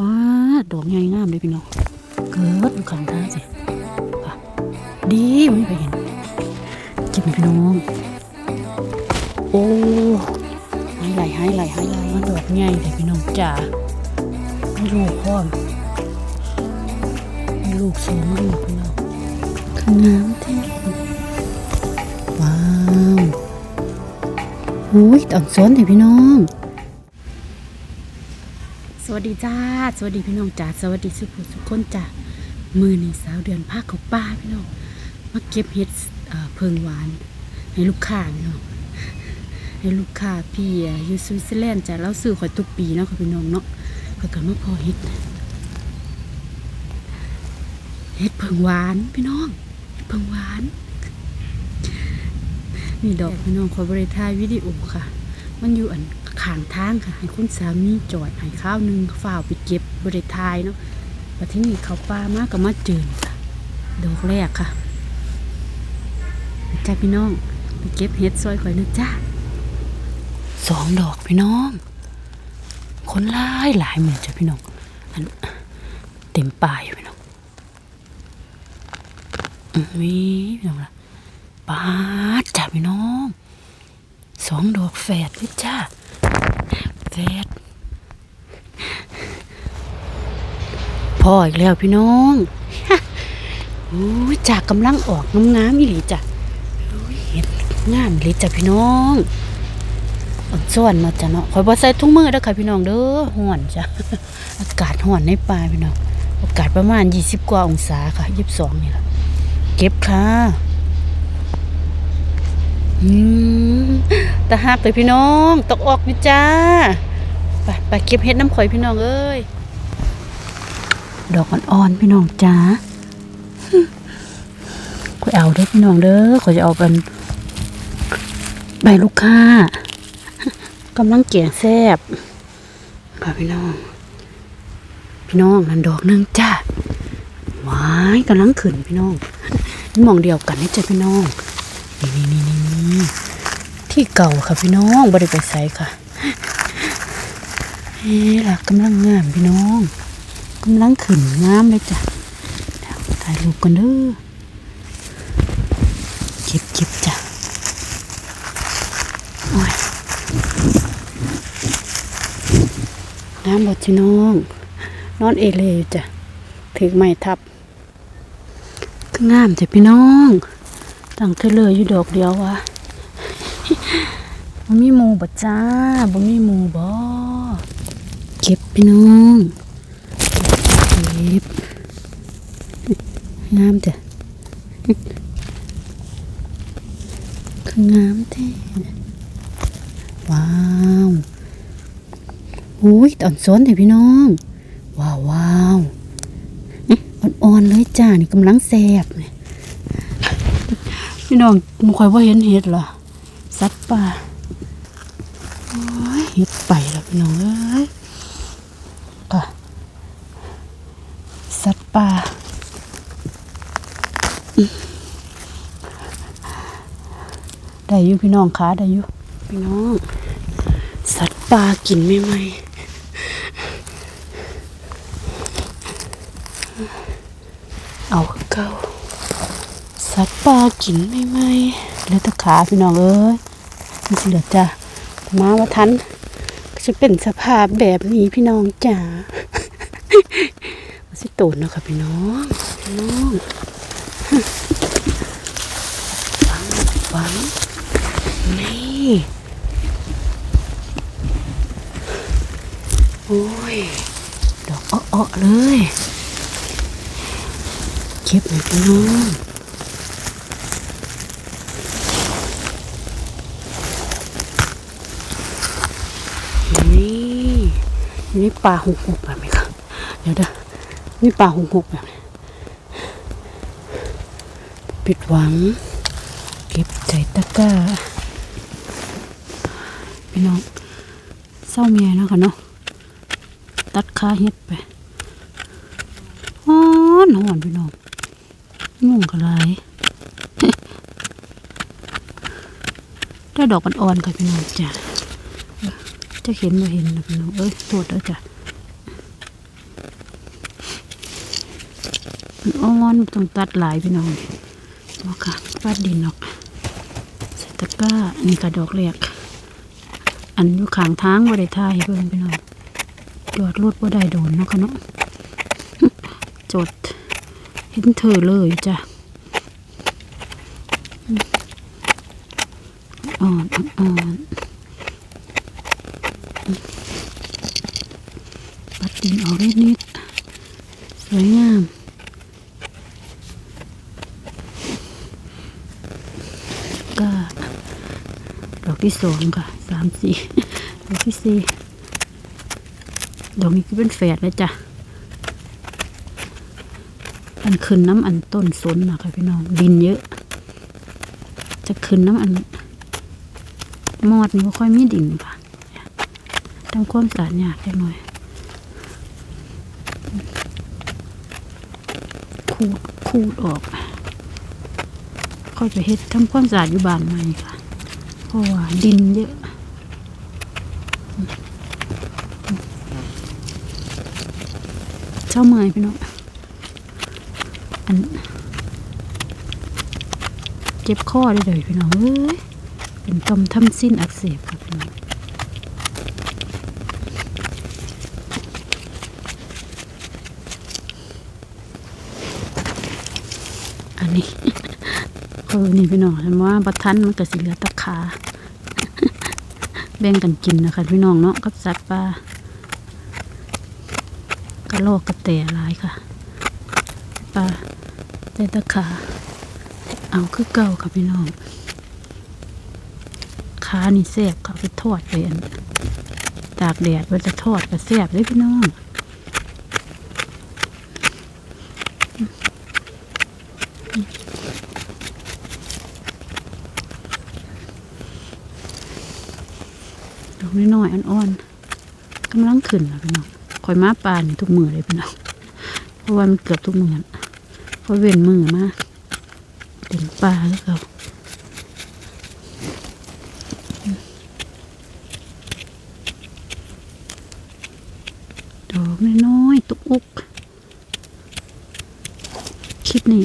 ว้าดอกใหญ่งามเลยพี่น้อง เกิดอยู่ข้างทาสิดีไม่ไปเห็นเก็บพี่น้อง โอ้ให้ไหลให้ไหลให้ไหลมันดอกใหญ่เลยพี่น้องจ๋าลูกพ่อมให้ลูกสองลูกพี่น้องคืองามแท้ว้าวอุ้ยตอนสวนเลยพี่น้อง วัสดีจ้า สวัสดีพี่น้องจ้า สวัสดีสุขุสุขคนจ้า มือนี่สาวเดือนภาคเขาป้าพี่น้อง มาเก็บเห็ดเอ่อเพิงหวาน ให้ลูกค้าพี่น้อง ให้ลูกค้าพี่อะอยู่สวิตเซอร์แลนด์จ้ะเราซื้อขอยทุกปีเนาะค่ะพี่น้องเนาะก็ก็มาพอเห็ด เห็ดเพิงหวานพี่น้อง เห็ดเพิงหวาน นี่ดอกพี่น้องขอบริทายวิดีโอค่ะ มันอยู่อันข้างทางค่ะ ให้คุณสามีจอดให้ข้าวหนึงฝ่าวไปเก็บบริทายเนาะมาที่นี่เขาป้ามากก็มาเจอค่ะ ดอกแรกค่ะจ้าพี่น้อง ไปเก็บเห็ดซอยข่อยนะจ้าสองดอกพี่น้อง คนหลายหลายหมื่นจ้ะพี่น้อง อันเต็มป่าอยู่พี่น้องอืมมีพี่น้องละปาดจ้าพี่น้อง สองดอกแฝดเลยจ้าแฝดพ่ออีกแล้วพี่น้องโอ้จากกำลังออกงามๆอีหลีจ้ะเห็ดงามเลยจ้ะพี่น้องอ่อนส่วนเนาะจ้ะเนาะคอยบ่ใส่ถุงมือเด้อค่ะพี่น้องเด้อห่อนจ้ะอากาศห่อนในป่าพี่น้องอากาศประมาณ20กว่าองศาค่ะ22นี่แหละเก็บค่ะ ตาหักเลยพี่น้อง ตกออกอยู่จ้า ไปไปเก็บเห็ดน้ำข่อยพี่น้องเอ้ย ดอกอ่อนๆพี่น้องจ้าข่อยเอาเด้อพี่น้องเด้อข่อยจะเอาเป็นใบลูกค้ากำลังเกี่ยงแซบค่ะพี่น้อง พี่น้องนั่นดอกนึงจ้าหวายกำลังขึ้นพี่น้องมองเดียวกันนี่จ้ะพี่น้อง นี่นี่นี่ ที่เก่าค่ะพี่น้องบริไปใส่ค่ะเฮ้ล่ะกำลังงามพี่น้องกำลังขึ้นงามเลยจ้ะถ่ายรูปกันเด้อเก็บเก็บจ้ะโอ้ยน้ำบดพี่น้อง นอนเอเล่จ้ะถือไม้ทับงามจ้ะพี่น้องตั้งเธอเลยอยู่ดอกเดียววะ บ่มีหมูบ่จ้าบ่มีหมูบ่เก็บพี่น้องเก็บงามจ้ะคืองามแท้ว้าวโอ้ยตอนสวนเถอะพี่น้อง ว้าวว้าวเอ๊ะอ่อนๆเลยจ้านี่กำลังแซ่บเนี่ยพี่น้องมึงคอยว่าเห็นเห็ดเหรอสัตว์ป่าโอ้ย เห็ดไปแล้วพี่น้องเอ้ยค่ะสัตว์ป่าได้อยู่พี่น้องขาได้อยู่พี่น้อง สัตว์ป่ากินไม่ไหมเอาเก่าสัตว์ป่ากินไม่ไหมเหลือตะขาพี่น้องเอ้ยมันเหลือจ้ะมาว่าทัน จะเป็นสภาพแบบนี้พี่น้องจ๋ามันสิโตนเนาะค่ะพี่น้องพี่น้องฟังฟังนี่โอ้ย ดอกอ้อๆเลยเก็บเลยพี่น้อง นี่ นี่ปลาหุกหุกแบบไหมคะเดี๋ยวเด้อนี่ปลาหุกหุกแบบนี้ปิดหวัง เก็บใส่ตะกร้าพี่น้องเศร้าเมียเนาะค่ะเนาะตัดขาเฮ็ดไปฮ้อนหอนพี่น้องงงกระไรได้ดอกอ่อนๆค่ะพี่น้องจ้ะ จะเห็นมาเห็นนะพี่น้องเอ้ยโทษแล้วจ้ะอ่อนต้องตัดหลายพี่น้องบ่ค่ะฟาดดินออกใส่ตะกร้าอันนี้กระดอกแรกอันอยู่ขางทางบ่ได้ท่ายให้เบิ่งพี่น้องจอดรถบ่ได้โดนเนาะค่ะเนาะจดเห็นเธอเลยจ้ะอ่อนอ่อน ปัดดินออกนิดนิดๆสวยงามก็ดอกที่สองค่ะสามสี่ดอกที่สี่ดอกนี้ก็เป็นแฝดเลยจ้ะอันขึ้นน้ำอันต้นสนนะคะพี่น้องดินเยอะ จะขึ้นน้ำอันมอดนี่ไม่ค่อยมีดินค่ะ ทำความสะอาดยากจังหน่อยขูดขูดออกค่อยไปเฮ็ดทำความสะอาดอยู่บ้านใหม่ค่ะ เพราะว่าดินเยอะเช้าเมื่อยพี่น้องอันเจ็บข้อได้เลยพี่น้องเอ้ยเป็นกำทำสิ้นอักเสบครับพี่น้อง นนี้เออนี่พี่น้องเห็นว่าบัทันมันก็สิเหลือตะขาแบ่งกันกินนะคะพี่น้องเนาะกับสัตว์ป่ากระโลกกระแตหลายค่ะปลาแต่ตะขาเอาคือเก่าค่ะพี่น้องขานี่แซ่บค่ะไปทอดไปอันตากแดดไว้จะทอดก็แซ่บเลยพี่น้อง น้อยๆอ่อนๆกำลังขึ้นแล้วพี่น้องคอยมาปานทุกมือเลยพี่น้องเพราะว่ามันเกือบทุกมือน่ะเพราะเว้นมือมาเป็นปลาแล้วเขาดอกน้อยๆตุกอุกคลิปนี้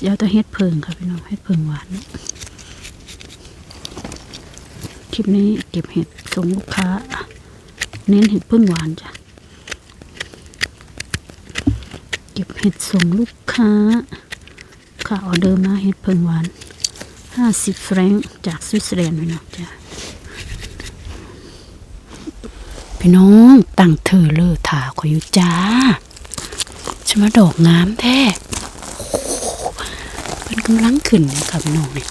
เดี๋ยวจะเฮ็ดเพิงค่ะพี่น้องเฮ็ดเพิงหวานเนาะ ลิปนี้เก็บเห็ดส่งลูกค้า เน้นเห็ดพึ่งหวานจ้ะ เก็บเห็ดส่งลูกค้า ค่ะออเดอร์มาเห็ดพึ่งหวานห้าสิบแฟรงก์จากสวิตเซอร์แลนด์น้องจ้ะพี่น้องตั้งเธอเลอถาขอยอยู่จ้าฉันมาดอกงามแท้เป็นกำลังขึ้นค่ะพี่น้องเนี่ย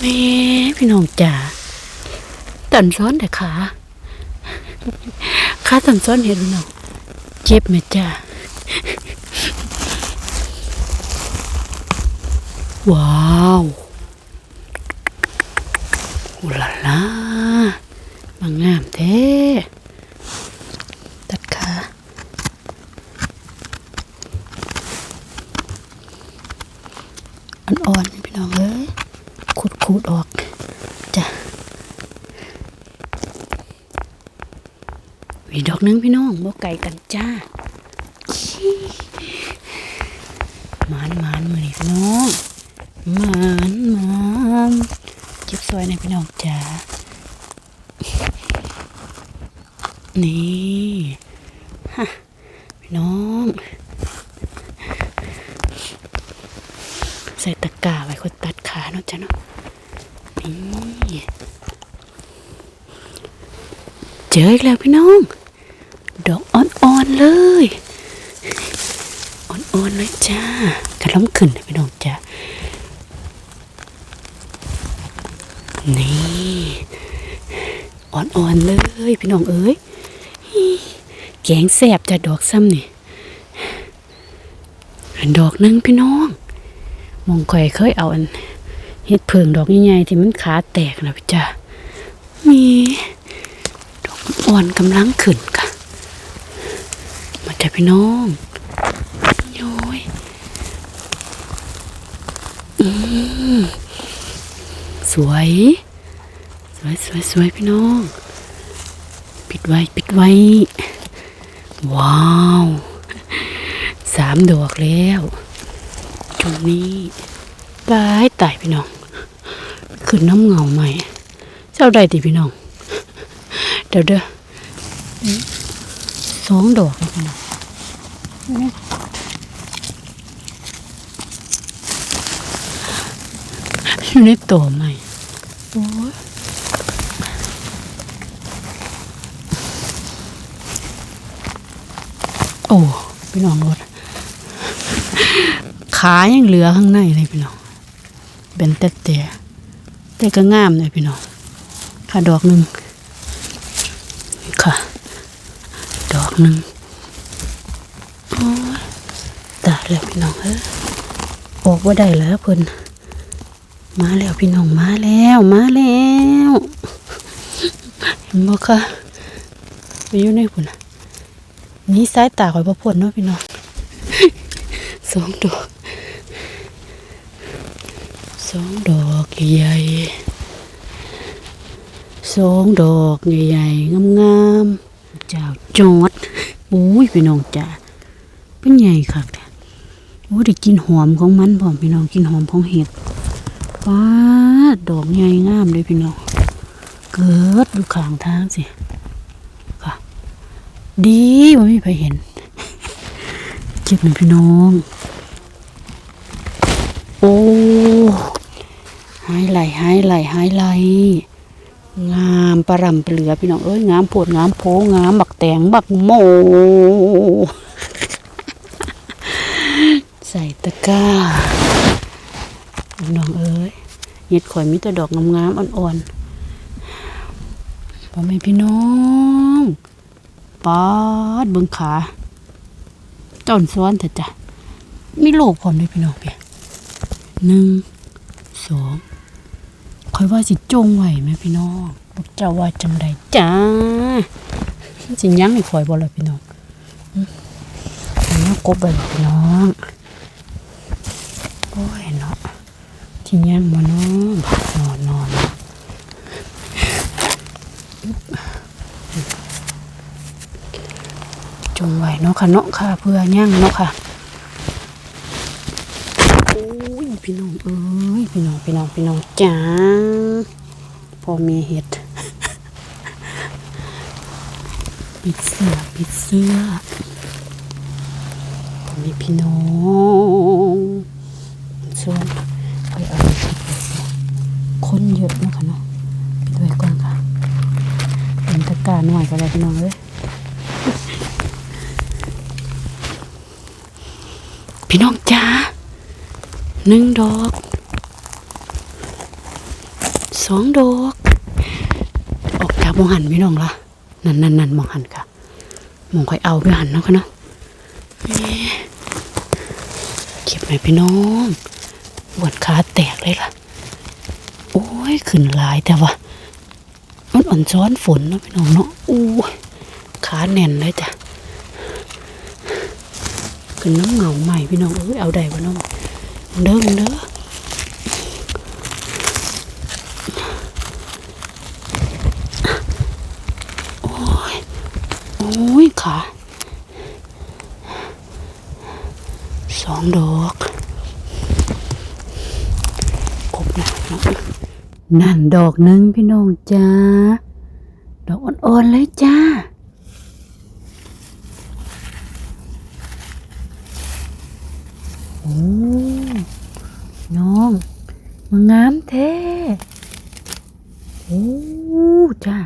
แม่พี่น้องจ้า สันซ้อนแต่ขาขาตันซ้อนเห็นเนาเจ็บไหมจ้าว้าวอุลาลาบางามแท้ตัดขาอ่อนๆนี่พี่น้องเอ้ยขูดขูดๆออกจ้ะ มีดอกห นึงพี่น้องบ่ไก่กันจ้าหมานหมานมือนี่พี่น้องหมานหมานจ็บซอยในพี่น้องจ้านี่ฮะพี่น้องใส่ตะกร้าไว้คนตัดขาเนาะจ้ะเนาะนี่เจออีกแล้วพี่น้อง ดอกอ่อนๆเลยอ่อนๆเลยจ้ากระล้ำขึ้นพี่น้องจ้านี่อ่อนๆเลยพี่น้องเอ้ยแกงแสบจะดอกซ้ำนี่อันดอกนึงพี่น้อง มองข่อยเคยเอาอันเฮ็ดเพิงดอกใหญ่ๆที่มันขาแตกนะพี่จ้ามีดอกอ่อนกำลังขึ้นก พี่น้องโย้ยอืมสวย สวยสวยสวยพี่น้อง ปิดไว้ ปิดไว้ ว้าว สามดอกแล้วจุดนี้ตายตายพี่น้อง ขึ้นน้ำเงาใหม่ เจ้าได้ติพี่น้อง เดี๋ยวเด้อสองดอกพี่น้อง อยู่ในตัวใหม่โอ้ยโอ้พี่น้องรถขายังเหลือข้างในเลยพี่น้องเป็นแต่แต่แต่ก็งามเลยพี่น้องค่ะดอกหนึ่งค่ะ ดอกหนึ่งโอ้ยตาย แล้วพี่น้องเอ้ยออกว่าได้แล้วเพิ่นมาแล้วพี่น้องมาแล้วมาแล้วเห็นบ่ค่ะไปอยู่ในพุ่นน่ะหนี่สายตาข่อยบ่พ้นเนาะพี่น้องสองดอกสองดอกใหญ่สองดอกใหญ่ๆงามๆเจ้าจอดอุ้ยพี่น้องจ้าเป็นใหญ่คักแท้ โอ้ได้กินหอมของมันพร้อมพี่น้องกินหอมของเห็ดว้าดอกใหญ่งามเลยพี่น้อง เกิดดูข้างทางสิ ค่ะ ดีว่าไม่มีใครเห็นเก็บหนึ่งพี่น้อง โอ้หายไหลหายไหลหายไหลงามประรำเปลือพี่น้องเอ้ยงามโพดงามโพงามบักแตงบักโม ใส่ตะ ก้าพี่น้องเอ้ยเห็ดข่อยมีแต่ดอกงามๆอ่อนๆพ่อแม่พี่น้องปาดเบิ่งขาต้นซ้อนเถอะจ้ะมีโลกพร้อมด้วยพี่น้องเพียหนึ่งสองคอยว่าสิจงไหวไหมพี่น้องพวกเจ้าว่าจังใดจ้าสิยั้งให้คอยบ่ละพี่น้องอันนี้กบไปล่ะพี่น้อง อ้ยเนาะสิยังบ่เนาะบาดนอนนอนจงไหวเนาะค่ะเนาะค่ะ เพื่อย่างเนาะค่ะโอ้ยพี่น้องเอ้ยพี่น้องพี่น้องพี่น้องจ้าพอมีเห็ดปิดเสื้อปิดเสื้อพอมีพี่น้อง คนเยอะนะคะเนาะด้วยก่อนค่ะเป็นตะกร้าหน่อยก็แล้วน้องเอ้ยพี่น้องจ้าหนึ่งดอกสองดอก ออกจากมองหันพี่น้องละนั่นนั่นนั่นมองหันค่ะมองค่อยเอาพี่หันเนาะค่ะเนาะเก็บไหมพี่น้องปวดขาแตกเลยล่ะ ขึ้นหลายแต่ว่ามันอ่อนซ้อนฝนเนาะพี่น้องเนาะอู้ขาแน่นเลยจ้ะขึ้นน้ำเงาใหม่พี่น้องเอ้ยเอาได้ปะน้องเด้อเด้อโอ้ยโอ้ยขาสองดอกครบแล้วเนาะ นั่นดอกหนึ่งพี่น้องจ้า ดอกอ่อนๆเลยจ้า โอ้ น้องมางามแท้ โอ้ จ้า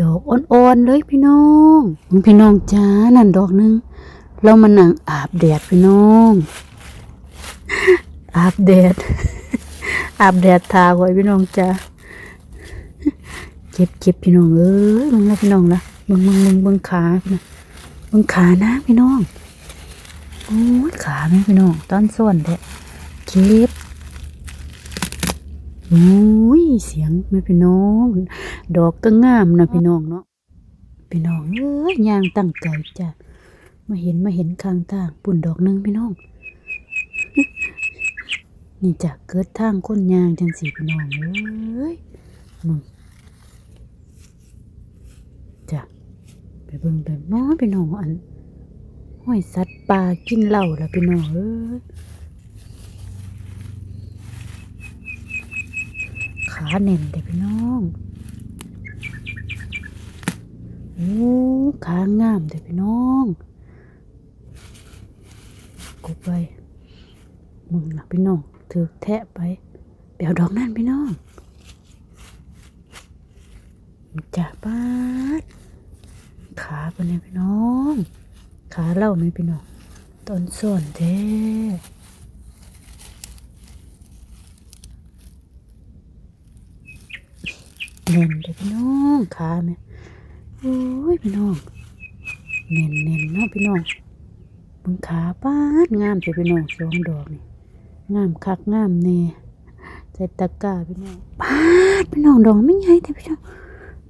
ดอกอ่อนๆเลยพี่น้องมึงพี่น้องจ้า นั่นดอกหนึง เรามานั่งอาบแดดพี่น้อง อาบแดด อาบแดดทาไว้พี่น้องจ้าเจ็บเจ็บพี่น้องเอ้ยมึงนะพี่น้องนะมึงมึงมึงมึงขาพี่น้องมึงขานะพี่น้องโอ้ยขาแม่พี่น้องตอนส่วนเด้เจ็บโอ้ยเสียงแม่พี่น้อง ดอกก็งามนะพี่น้องเนาะพี่น้องเอ้ยยางตั้งใจจ้ะมาเห็นมาเห็นข้างทางปุ่นดอกหนึงพี่น้อง นี่จ้ะเกิดทางคนยางจังสีพี่น้องเอ้ยมึงจะไปเบิ่งไปน้อพี่น้องอันห้อยสัตว์ป่ากินเหล้าละพี่น้องเอ้ยขาแน่นแต่พี่น้องโอ้ขางามแต่พี่น้องกบไปมึงล่ะพี่น้อง ถือแทะไปเปียวดอกนั่นพี่น้องจ่าป้าดขาเป็นไงพี่น้อง ขาเล่าไหมพี่น้องต้นส่วนแท้เน่นเลยพี่น้องขาไหมโอ้ยพี่น้องเน่นเน่นเนาะพี่น้องมึงขาป้าดงามเลยพี่น้องสองดอกนี่ งามคักงามแน่ใส่ตะกร้าพี่น้องปาดพี่น้องดอกไม่ใหญ่แต่พี่น้อง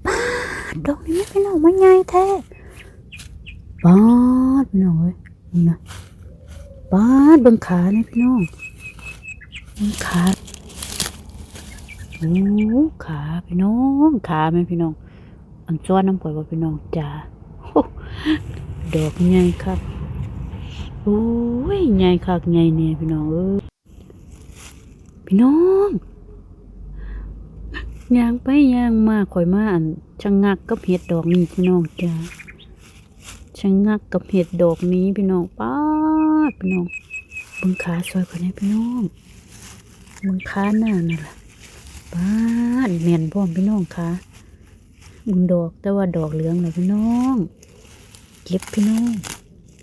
ดดอกนี้ไม่เป็นดอกมันใหญ่แท้ปาดพี่น้องเอ้ยนี่นะปาดบิ่งขาเนี่ยพี่น้องบิ่งขาโอ้ขาพี่น้องขาแม่พี่น้องอันจ้วนน้ำปล่อยว่าพี่น้องจ้าดอกใหญ่ครับโอ้ยใหญ่คักใหญ่เนี่ยพี่น้องเอ้ย พี่น้องย่างไปย่างมาข่อยมาอันชะงักกับเห็ดดอกนี้พี่น้องจ้าชะงักกับเห็ดดอกนี้พี่น้องป้าพี่น้องบิ่งขาซอยคนนี้พี่น้องบิ่งขาหน้านั่นล่ะป้าดแม่นพร้อมพี่น้องขาเบิ่งดอกแต่ว่าดอกเหลืองเลยพี่น้องเก็บพี่น้อง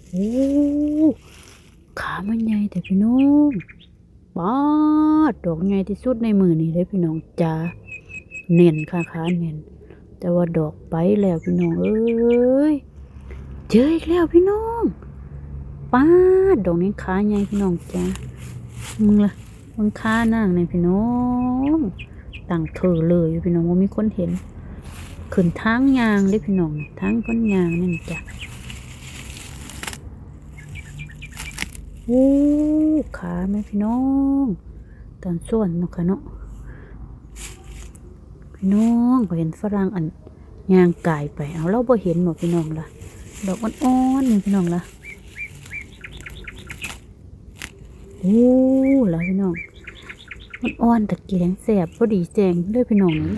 โอ้ขามันใหญ่แต่พี่น้อง ป้าดดอกใหญ่ที่สุดในมือนี่เลยพี่น้องจ้าเน่นค่ะขาเน่น แต่ว่าดอกไปแล้วพี่น้องเอ้ยเจออีกแล้วพี่น้องป้าดดอกนี้ขาใหญ่พี่น้องจ้ามึงละมึงขานั่งในพี่น้องต่างเธอเลยอยู่พี่น้องว่ามีคนเห็นขึ้นทางยางเลยพี่น้องทางก้นยางนั่นจ้ะ โอ้ขาไหมพี่น้อง ตอนส่วนเนาะค่ะเนาะพี่น้องก็เห็นฝรั่งอันย่างกายไปเอาเราบ่เห็นหมดพี่น้องละดอกอ่อนๆนี่พี่น้องละโอ้ล่ะพี่น้องอ่อนๆตะกียงแสบพอดีแจงด้วยพี่น้องนี่